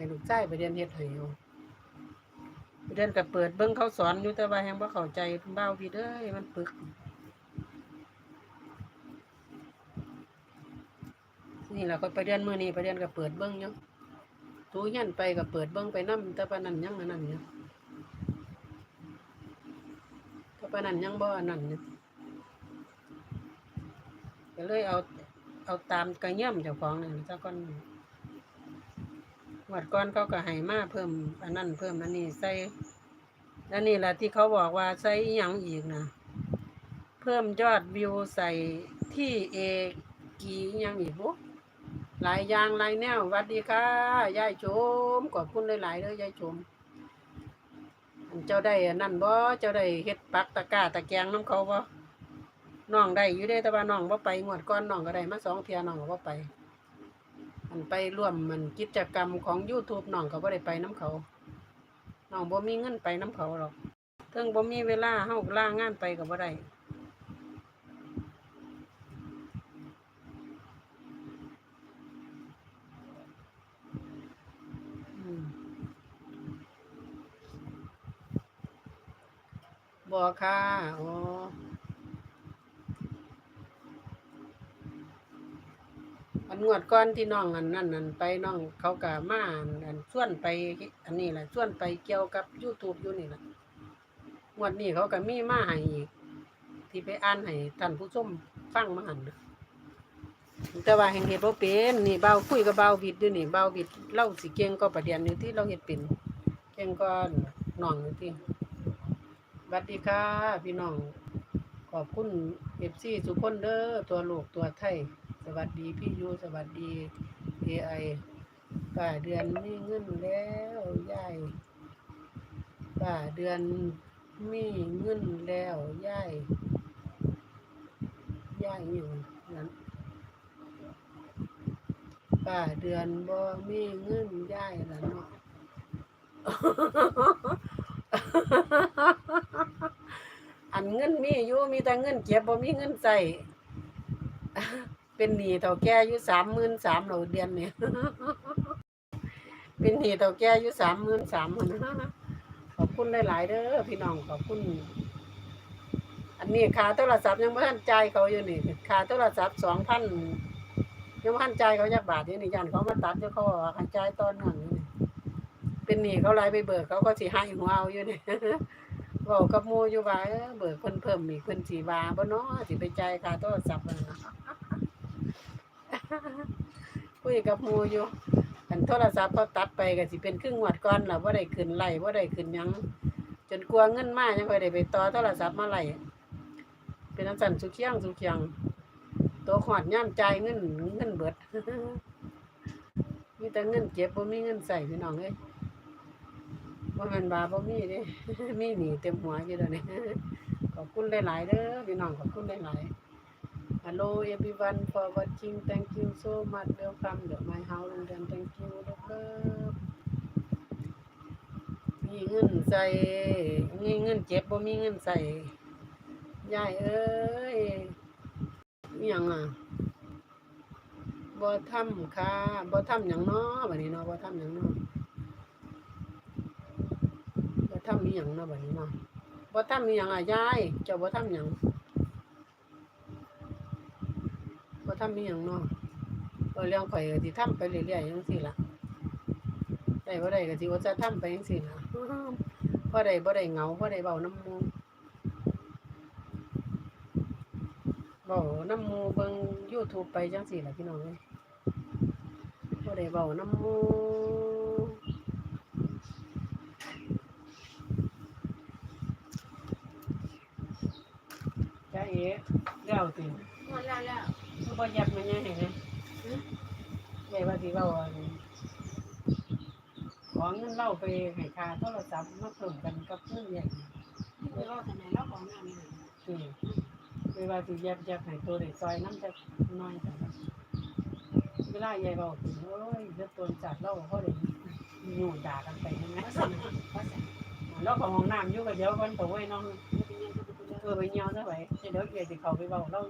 ให้ลูกชายไปเรียนเฮ็ดให้อยู่ไปเรียนก็เปิดเบิ่งเขาสอนอยู่แต่ว่าแฮงบ่เข้าใจเบ้าพี่เด้ยมันปึกนี่ล่ะก็ไปเรียนมื้อนี้ไปเรียนก็เปิดเบิ่งอยู่ทูเฮียนไปก็เปิดเบิ่งไปนำแต่ปานนั้นยังอันนั้นอยู่แต่ปานนั้นยังบ่อันนั้นอยู่ก็เลยเอาเอาตามกระเยี่ยมเจ้าของนี่ซะก่อน งวดก่อนเขาก็ให้มาเพิ่มอันนั้นเพิ่มอันนี้ใส่แล้วนี่แหละที่เขาบอกว่าใส่อีหยังอีกนะเพิ่มยอดวิวใส่ที่เอกียังอีกบุหลายอย่างหลายแนวหวัดดีค่ะยายชมขอบคุณหลายๆเด้อยายชมเจ้าได้นั่นบ่เจ้าได้เฮ็ดปักตะกร้าตะแกงน้ำเขาบ่น้องได้อยู่เด้แต่ว่าน้องบ่ไปงวดก่อนน้องก็ได้มาสองเที่ยน้องก็บ่ไป มันไปร่วมมันกิจกรรมของ YouTube น้องก็บ่ได้ไปน้ำเขา น้องบ่มีเงินไปน้ำเขาหรอกเทิงบ่มีเวลาเฮาล่างานไปก็บ่ได้อืมบ่ค่ะอ๋อ อัน งวดก่อนที่น้องอันนั่นนั่นไปน้องเขาก็มาอันอันส่วนไปอันนี้แหละส่วนไปเกี่ยวกับ YouTube อยู่นี่แหละงวดนี้เขาก็มีมาให้อีกที่ไปอ่านให้ท่านผู้ชมฟังมาหันน่ะแต่ว่าแห่งเฮ็ดบ่เป็นนี่เบาคุยกับเบาวิดอยู่นี่เบาวิดเล่าสิเก่งก็ประเด็นอยู่ที่เราเฮ็ดเป็นเก่งก็น้องอยู่ที่สวัสดีค่ะพี่น้อง ขอบคุณ FC ทุกคนเด้อตัวลูกตัวไทย สวัสดีพี่ยูสวัสดี AI ป้าเดือนมีเงินแล้วยายป้าเดือนมีเงินแล้วยายยายอยู่นั้นป้าเดือนบ่มีเงินยายละเนาะอัน เงินมีอยู่มีแต่เงินเก็บบ่มีเงินใส่เป็นหนี้เท่าแก่อยู่สามหมื่นสามเราเดือนเนี่ยเป็นหนี้เท่าแก่อยู่สามหมื่นสามหมื่นขอบคุณหลายๆเด้อพี่น้องขอบคุณ อันนี้ค่าโทรศัพท์ยังไม่ทันใจเขาอยู่นี่ค่าโทรศัพท์สองพันยังไม่ทันจ่าเขาจักบาทอยู่นี่ยันเขามาตัดเดี๋ยวเขาบอกว่าใจตอนหนึ่งเป็นหนี้เขาไล่ไปเบิกเขาก็สิให้หัวเอาอยู่นี่ บอกกับหมูอยู่ว่าเออเบิกเพิ่นเพิ่มอีกเพิ่นสิว่าบ่เนาะสิไปจ่ายค่าโทรศัพท์นั่นนะคุยกับหมูอยู่อันโทรศัพท์เขาตัดไปก็สิเป็นครึ่งงวดก่อนล่ะบ่ได้ขึ้นไล่บ่ได้ขึ้นหยัง จนกลัวเงินมายังค่อยได้ไปต่อโทรศัพท์มาไล่เป็นอันสั่นสุเคียงสุเคียง ตัวขอดย่ามจ่ายเงินเงินเบิด มีแต่เงินเก็บบ่มีเงินใส่พี่น้องเอ้ย บ่แม่นบาบ่มีเด้ มีหนีเต็มหัวอยู่เดี๋ยวนี้ ขอบคุณหลายๆเด้อพี่น้องขอบคุณหลายๆ Hello everyone for watching thank you so much welcome to my house and thank you นะครับมีเงินใส่มีเงินเก็บบ่มีเงินใส่ยายเอ้ยมีหยังอะบ่ทำค่ะบ่ทำหยังเนาะบัดนี้เนาะบ่ทำหยังนาะบ่ ทำมีหยังนะบัดนี้เนาบ่ทำมีหยังอะยายเจ้าบ่ทำหยังบ่ทำมีหยังเนาะเออเรื่องข่อยก็สิทำไปเรื่อยๆจังซี่ล่ะได้บ่ได้ก็สิว่าจะทำไปจังซี่ล่ะบ่ได้บ่ได้เหงาบ่ได้เว้าน้ำหมู่เว้าน้ำหมู่เบิ่ง YouTube ไปจังซี่ล่ะพี่น้องเอ้ยบ่ได้เว้าน้ำหมู่ จ้าเอ๋แล้วติหมดแล้วแล้วคือบ่ยัดมาแย่ให้นะใหญ่ว่าสิเว้าอันขอเงินเล่าไปให้ค่าโทรศัพท์มาเพิ่มกันกับเงินใหญ่ไปรอทำไมแล้วของงานนี่อืมคือว่าสิยับยับให้ตัวได้ซอยน้ำจะน้อยแต่ว่าเวลาใหญ่เบาถึงโอ้ยเดือดตัวจัดเล่าเขาเลยอยู่ด่ากันไปใช่ไหมภาษาภาษาแล้วของห้องน้ำอยู่กับเดี๋ยวคนตัวไว้น้องไม่ เป็นยังก็เป็นยังเออไปเหี่ยวซะไว้เดี๋ยวเกี่ยสิเขาไปเบาเล่า